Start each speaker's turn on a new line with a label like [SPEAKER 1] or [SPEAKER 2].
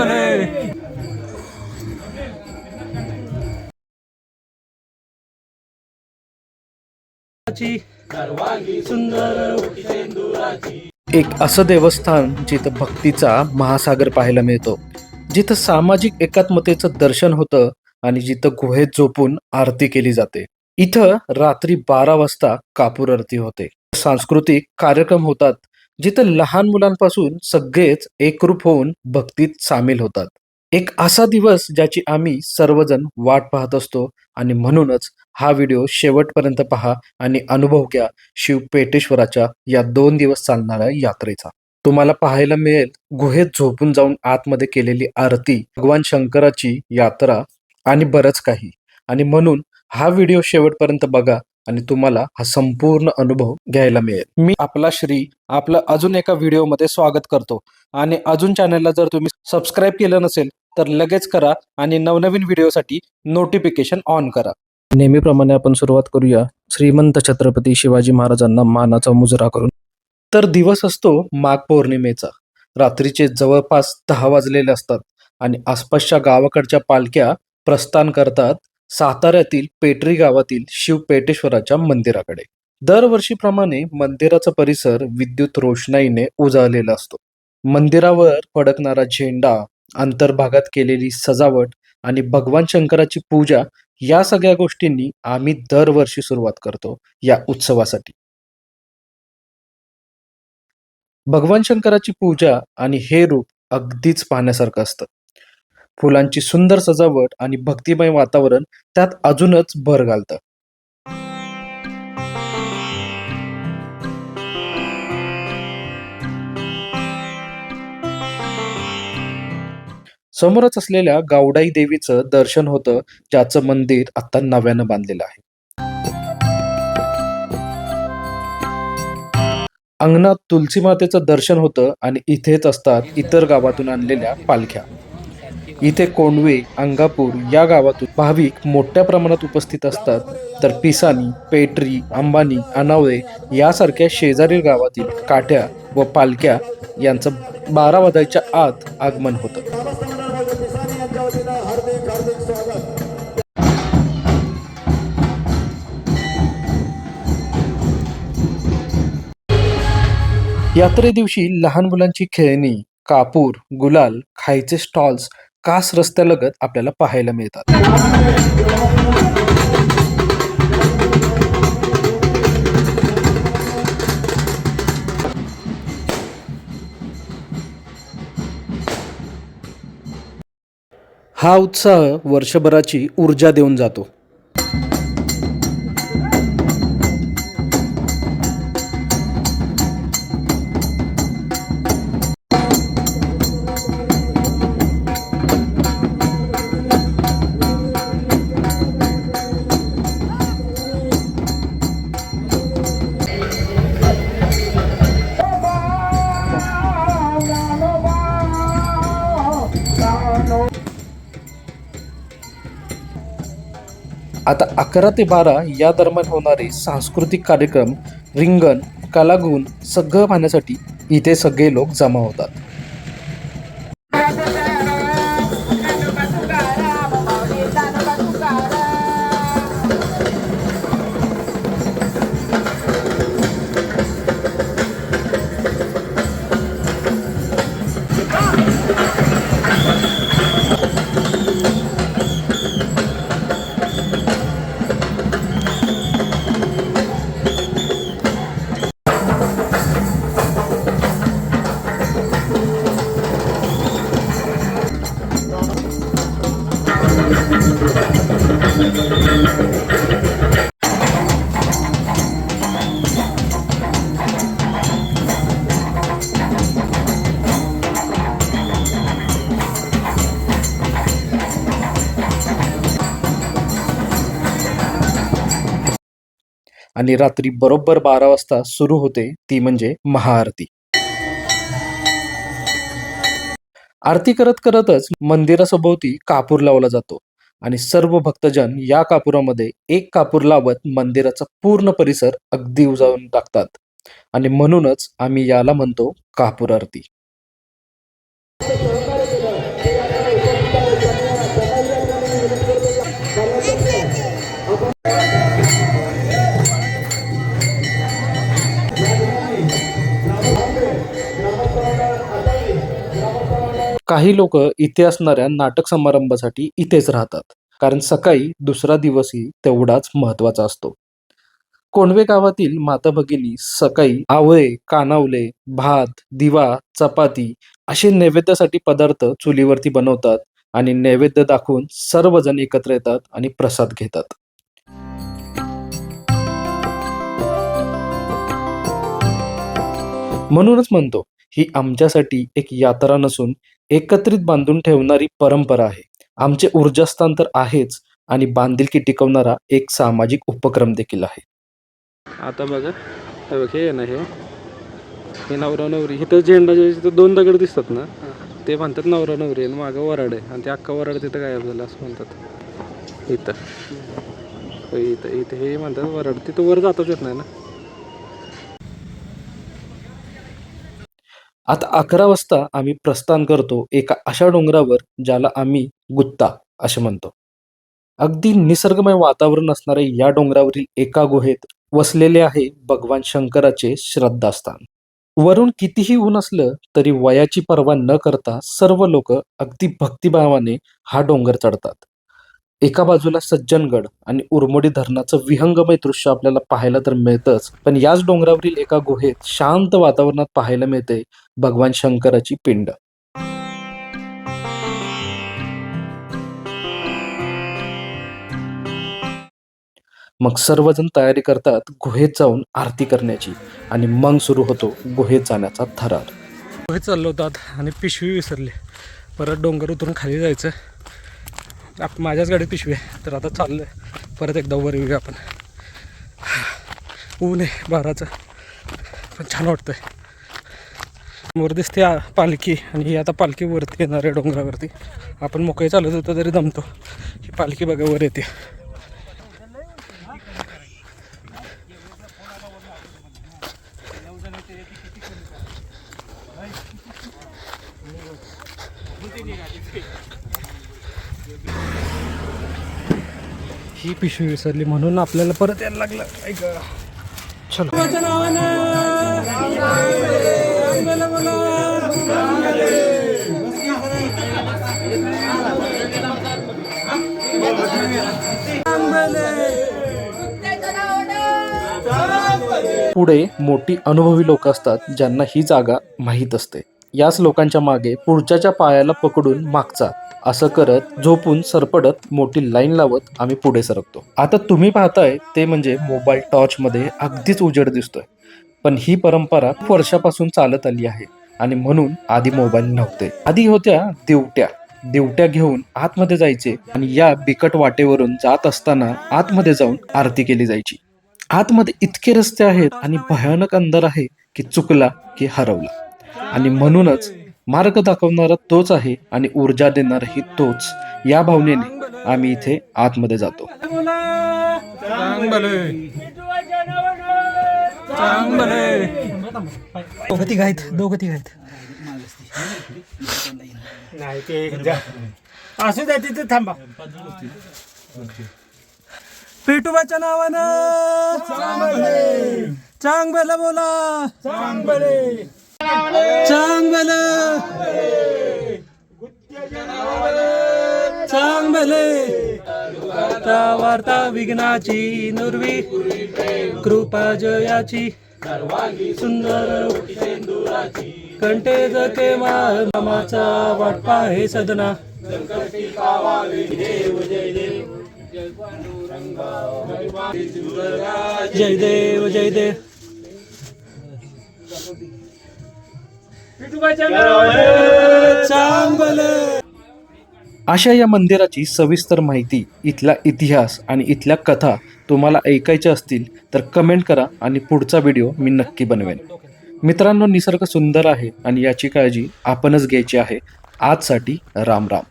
[SPEAKER 1] म्हणे
[SPEAKER 2] एक असं देवस्थान जिथं भक्तीचा महासागर पाहायला मिळतो. जिथं सामाजिक एकात्मतेचं दर्शन होतं आणि जिथं गुहेत झोपून आरती केली जाते. इथं रात्री बारा वाजता कापूर आरती होते. सांस्कृतिक कार्यक्रम होतात. जिथं लहान मुलांपासून सगळेच एकरूप होऊन भक्तीत सामील होतात. एक असा दिवस ज्याची आम्ही सर्वजण वाट पाहत असतो आणि म्हणूनच हा व्हिडिओ शेवटपर्यंत पहा आणि अनुभव घ्या शिव पेटेश्वराच्या या दोन दिवस चालणाऱ्या यात्रेचा. तुम्हाला पाहायला मिळेल गुहेत झोपून जाऊन आतमध्ये केलेली आरती भगवान शंकराची यात्रा आणि बरंच काही. आणि म्हणून हा व्हिडिओ शेवटपर्यंत बघा आणि तुम्हाला हा संपूर्ण अनुभव घ्यायला मिळेल. मी आपला श्री आपलं अजून एका व्हिडिओमध्ये स्वागत करतो. आणि अजून चॅनलला जर तुम्ही सबस्क्राईब केलं नसेल तर लगेच करा आणि नवनवीन व्हिडिओसाठी नोटिफिकेशन ऑन करा. नेहमीप्रमाणे आपण सुरुवात करूया श्रीमंत छत्रपती शिवाजी महाराजांना मानाचा मुजरा करून. तर दिवस असतो माघ पौर्णिमेचा. रात्रीचे जवळपास दहा वाजलेले असतात आणि आसपासच्या गावाकडच्या पालख्या प्रस्थान करतात. साताऱ्यातील पेटरी गावातील शिव पेटेश्वराच्या मंदिराकडे. दरवर्षीप्रमाणे मंदिराचा परिसर विद्युत रोषणाईने उजळलेला असतो. मंदिरावर फडकणारा झेंडा अंतर्भागात केलेली सजावट आणि भगवान शंकराची पूजा या सगळ्या गोष्टींनी आम्ही दरवर्षी सुरुवात करतो या उत्सवासाठी. भगवान शंकराची पूजा आणि हे रूप अगदीच पाहण्यासारखं असतं. फुलांची सुंदर सजावट आणि भक्तिमय वातावरण त्यात अजूनच भर घालतं. समोरच असलेल्या गावडाई देवीचं दर्शन होतं ज्याचं मंदिर आता नव्यानं बांधलेलं आहे. अंगणात तुलसी मातेचं दर्शन होतं आणि इथेच असतात इतर गावातून आणलेल्या पालख्या. इथे कोंडवे अंगापूर या गावातून भाविक मोठ्या प्रमाणात उपस्थित असतात. तर पिसानी पेटरी अंबानी अनावळे यासारख्या शेजारील गावातील काठ्या व पालख्या यांचं बारा वाजायच्या आत आगमन होतं. यात्रे दिवशी लहान मुलांची खेळणी कापूर गुलाल खायचे स्टॉल्स कास रस्त्यालगत आपल्याला पाहायला मिळतात. हा उत्साह वर्षभराची ऊर्जा देऊन जातो. आता अकरा ते बारा या दरम्यान होणारे सांस्कृतिक कार्यक्रम रिंगण कलागुण सगळं पाहण्यासाठी इथे सगळे लोक जमा होतात. आणि रात्री बरोबर बारा वाजता सुरू होते ती म्हणजे महाआरती. आरती करत करतच मंदिरासभोवती कापूर लावला जातो. आणि सर्व भक्तजन या कापुरामध्ये एक कापूर लावत मंदिराचा पूर्ण परिसर अगदी उजावून टाकतात. आणि म्हणूनच आम्ही याला म्हणतो कापूर आरती काही लोक इथे असणाऱ्या नाटक समारंभासाठी इथेच राहतात. कारण सकाळी दुसरा दिवसही तेवढाच महत्त्वाचा असतो. कोंडवे गावातील माता भगिनी सकाळी आवळे कानावले भात दिवा चपाती असे नैवेद्यासाठी पदार्थ चुलीवरती बनवतात आणि नैवेद्य दाखवून सर्वजण एकत्र येतात आणि प्रसाद घेतात. म्हणूनच म्हणतो ही आमच्यासाठी एक यात्रा नसून एकत्रित बांधून ठेवणारी परंपरा आहे. आमचे ऊर्जास्थान तर आहेच आणि बांधिलकी टिकवणारा एक सामाजिक उपक्रम देखील आहे.
[SPEAKER 1] आता बघा हे बघ हे आहे ना हे. हे नवरा नवरी इथं झेंडा जे दोन दगड दिसतात ना ते म्हणतात नवरा नवरी आणि मागं वराड आहे. आणि ते अख्खा वराड तिथं गायब झालं असं म्हणतात. इथं. इथं इथं हे म्हणतात वराड. तिथं वर जाताच येत नाही ना.
[SPEAKER 2] आता अकरा वाजता आम्ही प्रस्थान करतो एका अशा डोंगरावर ज्याला आम्ही गुत्ता असे म्हणतो. अगदी निसर्गमय वातावरण असणाऱ्या या डोंगरावरील एका गुहेत वसलेले आहे भगवान शंकराचे श्रद्धास्थान. वरून कितीही ऊन असलं तरी वयाची पर्वा न करता सर्व लोक अगदी भक्तिभावाने हा डोंगर चढतात. एका बाजूला सज्जनगड आणि उर्मोडी धरणाचं विहंगमय दृश्य आपल्याला पाहायला तर मिळतंच. पण याच डोंगरावरील एका गुहेत शांत वातावरणात पाहायला मिळते भगवान शंकराची पिंड. मग सर्वजण तयारी करतात गुहेत जाऊन आरती करण्याची आणि मग सुरू होतो गुहेत जाण्याचा थरार.
[SPEAKER 1] गुहेत चाललो होतात आणि पिशवी विसरली. परत डोंगर उतरून खाली जायचं. आप माझ्याच गाडीत पिशवी आहे. तर आता चाललं आहे परत एकदा वर येऊया आपण. ऊन आहे बाराचं. पण छान वाटतंय. वर दिसते पालखी आणि ही आता पालखी वरती येणार आहे डोंगरावरती. आपण मोकळे चालत होतो तरी दमतो. ही पालखी बघा वर येते. ही पिशवी विसरली म्हणून आपल्याला परत यायला लागलं. ऐक चलो.
[SPEAKER 2] पुढे मोठी अनुभवी लोक असतात ज्यांना ही जागा माहीत असते. याच लोकांच्या मागे पुढच्याच्या पायाला पकडून मागचा. असं करत झोपून सरपडत मोठी लाईन लावत आम्ही पुढे सरकतो. आता तुम्ही पाहताय ते म्हणजे मोबाईल टॉर्च मध्ये अगदीच उजेड दिसतोय. पण ही परंपरा खूप वर्षापासून चालत आली आहे आणि म्हणून आधी मोबाईल नव्हते. आधी होत्या दिवट्या. दिवट्या घेऊन आतमध्ये जायचे आणि या बिकट वाटेवरून जात असताना आतमध्ये जाऊन आरती केली जायची. आतमध्ये इतके रस्ते आहेत आणि भयानक अंधार आहे की चुकला की हरवला. आणि म्हणूनच मार्ग दाखवणारा तोच आहे आणि ऊर्जा देणाराही तोच. या भावनेने आम्ही इथे आतमध्ये जातो.
[SPEAKER 1] दोघं तिघ आहेत दोघं तिघ आहेत
[SPEAKER 3] नाही ते जा. असू द्या तिथे थांबा.
[SPEAKER 1] पेटुबाच्या नावानं. चांग बेला. बोला चांग चांगले चांग वार्ता वार्ता विघ्नाची नुर्वी कृपा जयाची सुंदर कंटे जके मामाचा वाटपा हे सदना. जय देव जय देव.
[SPEAKER 2] अशा या मंदिराची सविस्तर माहिती इथला इतिहास आणि इथल्या कथा तुम्हाला ऐकायच्या असतील तर कमेंट करा आणि पुढचा व्हिडिओ मी नक्की बनवेन. मित्रांनो निसर्ग सुंदर आहे आणि याची काळजी आपणच घ्यायची आहे. आजसाठी राम राम.